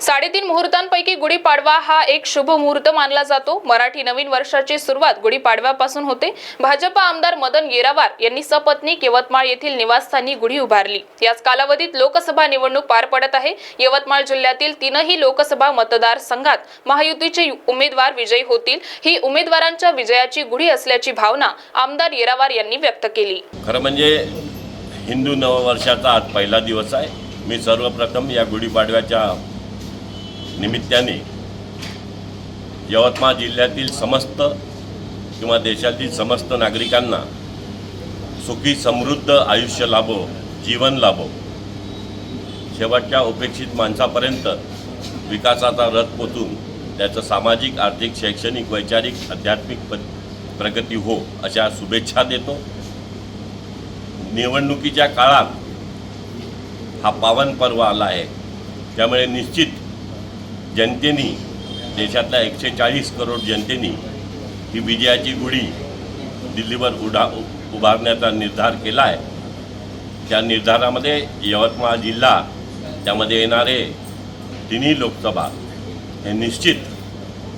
साडेतीन मुहूर्तांपैकी गुढीपाडवा हा एक शुभ मुहूर्त मानला जातो. मराठी नवीन वर्षाची सुरुवात गुढीपाडव्यापासून होते. भाजपा आमदार मदन येरावार यांनी सपत्नीक यवतमाळ येथील निवासस्थानी गुढी उभारली. याच कालावधीत लोकसभा निवडणूक पार पडत आहे. यवतमाळ जिल्ह्यातील तीनही लोकसभा मतदारसंघात महायुतीचे उमेदवार विजयी होतील. ही उमेदवारांच्या विजयाची गुढी असल्याची भावना आमदार येरावार यांनी व्यक्त केली. खरं म्हणजे हिंदू नववर्षाचा आज पहिला दिवस आहे. मी सर्वप्रथम या गुढीपाडव्याच्या निमित्ताने यवतमाळ जिल्ह्यातील समस्त किंवा देशातील समस्त नागरिकांना सुखी समृद्ध आयुष्य लाभो जीवन लाभो. शेवटच्या उपेक्षित माणसापर्यंत विकासाचा रथ पोचून त्याचं सामाजिक आर्थिक शैक्षणिक वैचारिक आध्यात्मिक प प्रगती हो अशा शुभेच्छा देतो. निवडणुकीच्या काळात हा पावन पर्व आला आहे. त्यामुळे निश्चित जनतेनी देशातल्या एकशे चाळीस करोड जनतेने ही विजयाची गुढी दिल्लीवर उडा उभारण्याचा निर्धार केला आहे त्या निर्धारामध्ये यवतमाळ जिल्हा त्यामध्ये येणारे तिन्ही लोकसभा हे निश्चित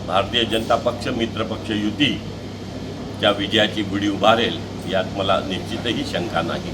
भारतीय जनता पक्ष मित्रपक्ष युती त्या विजयाची गुढी उभारेल यात मला निश्चितही शंका नाही.